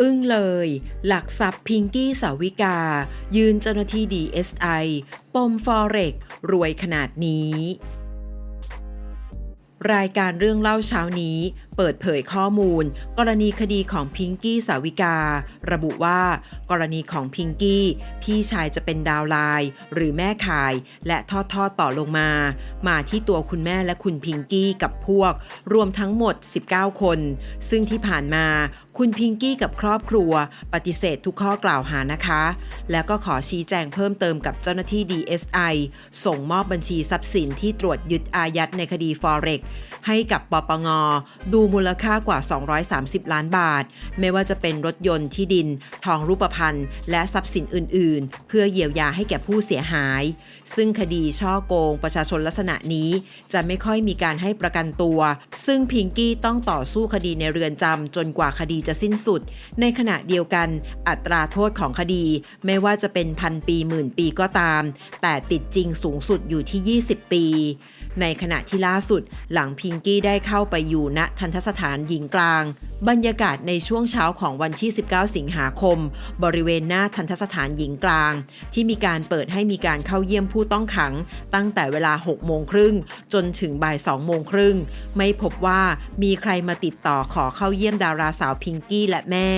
อึ้งเลย หลักทรัพย์พิงกี้สาวิกา ยืนเจ้าหน้าที่ดีเอสไอปมฟอเร็กรวยขนาดนี้ รายการเรื่องเล่าเช้านี้ เปิดเผยข้อมูล กรณีคดีของพิงกี้สาวิกา ระบุว่า กรณีของพิงกี้ พี่ชายจะเป็นดาวไลน์หรือแม่ขาย และทอดทอดต่อลงมา มาที่ตัวคุณแม่และคุณพิงกี้กับพวก รวมทั้งหมด 19 คน ซึ่งที่ผ่านมา คุณพิงกี้กับครอบครัว ปฏิเสธทุกข้อกล่าวหานะคะ แล้วก็ขอชี้แจงเพิ่มเติมกับเจ้าหน้าที่ DSI ส่งมอบบัญชีทรัพย์สินที่ตรวจยึดอายัดในคดี Forex ให้กับปปง ดูมูลค่ากว่า 230 ล้านบาท ไม่ว่าจะเป็นรถยนต์ที่ดิน ทองรูปพรรณและทรัพย์สินอื่น ๆ เพื่อเยียวยาให้แก่ผู้เสียหาย ซึ่งคดีช่อโกงประชาชนลักษณะนี้ จะไม่ค่อยมีการให้ประกันตัว ซึ่งพิงกี้ต้องต่อสู้คดีในเรือนจำจนกว่าคดีจะสิ้นสุด ในขณะเดียวกัน อัตราโทษของคดี ไม่ว่าจะเป็นพันปีหมื่นปีก็ตาม แต่ติดจริงสูงสุดอยู่ที่ 20 ปี ในขณะที่ล่าสุดหลังพิงกี้ได้เข้าไปอยู่ณทันทสถานหญิงกลางบรรยากาศในช่วงเช้าของวันที่ 19 สิงหาคม บริเวณหน้าทันทสถานหญิงกลาง ที่มีการเปิดให้มีการเข้าเยี่ยมผู้ต้องขัง ตั้งแต่เวลา 6 โมงครึ่ง จนถึงบ่าย 2 โมงครึ่ง ไม่พบว่ามีใครมาติดต่อขอเข้าเยี่ยมดาราสาวพิงกี้และแม่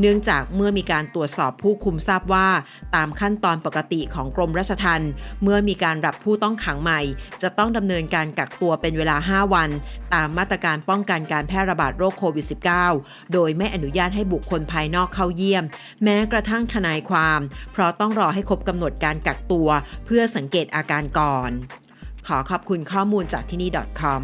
เนื่องจากเมื่อมีการตรวจสอบผู้คุมทราบว่า ตามขั้นตอนปกติของกรมราชทัณฑ์เมื่อมีการรับผู้ต้องขังใหม่ จะต้องดำเนินการกักตัวเป็นเวลา 5 วัน ตามมาตรการป้องกันการแพร่ระบาดโรคโควิด -19 โดยไม่อนุญาตให้บุคคลภายนอกเข้าเยี่ยม แม้กระทั่งทนายความ เพราะต้องรอให้ครบกำหนดการกักตัว เพื่อสังเกตอาการก่อน ขอขอบคุณข้อมูลจากที่นี่ .com